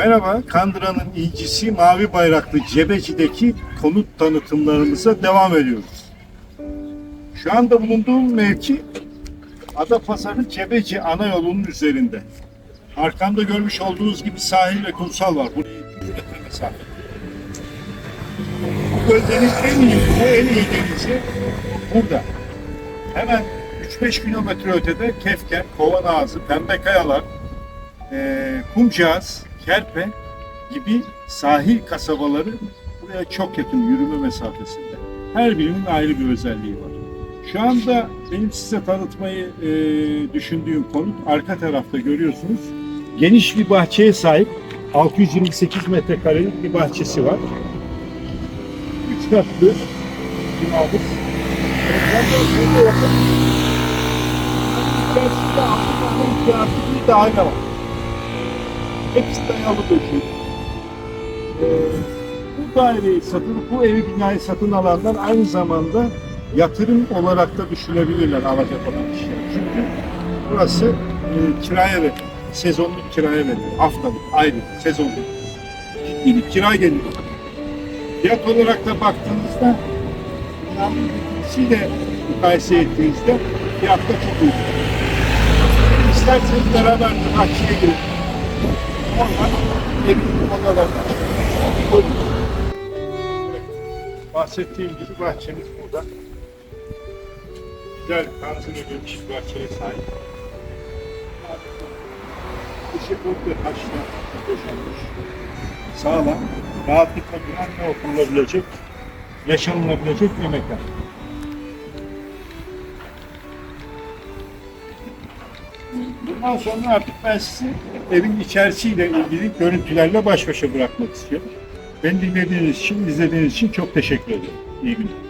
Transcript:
Merhaba, Kandıra'nın incisi Mavi Bayraklı Cebeci'deki konut tanıtımlarımıza devam ediyoruz. Şu anda bulunduğum mevki Adapazarı Cebeci ana yolunun üzerinde. Arkamda görmüş olduğunuz gibi sahil ve kumsal var. Buraya 200 metre mesafe. Bu bölgenin en iyi, bu en iyi denizi burada. Hemen 3-5 kilometre ötede Kefker, Kovan Ağzı, Pembe Kayalar, eee Kumcağız, Kerpe gibi sahil kasabaları buraya çok yakın yürüme mesafesinde. Her birinin ayrı bir özelliği var. Şu anda benim size tanıtmayı eee, düşündüğüm konut arka tarafta görüyorsunuz. Geniş bir bahçeye sahip 628 metrekarelik bir bahçesi var. Üç katlı binamız. İçerisinde Afrika'nın ihtiyacı bir daire var. Hepsi dayalı döşü. Ee, bu daireyi satın, bu evi binayı satın alanlar aynı zamanda yatırım olarak da düşünebilirler alacak olan kişiler. Çünkü burası e, kiraya verilir. Sezonluk kiraya verilir. Haftalık, aylık, sezonluk. Ciddi bir kira gelir. Fiyat olarak da baktığınızda bitkisiyle mukayese ettiğinizde fiyat da çok uygun. İsterseniz beraber bahçeye girin. Oradan evin odalarına. Bahsettiğim gibi bahçemiz burada. Güzel, kanzın ödemiş bir bahçeye sahip. Dışı komple taşla döşenmiş. Sağlam, rahatlıkla güvenle oturulabilecek, yaşanılabilecek bir mekan. Bundan sonra artık ben sizi evin içerisiyle ilgili görüntülerle baş başa bırakmak istiyorum. Beni dinlediğiniz için, izlediğiniz için çok teşekkür ederim. İyi günler.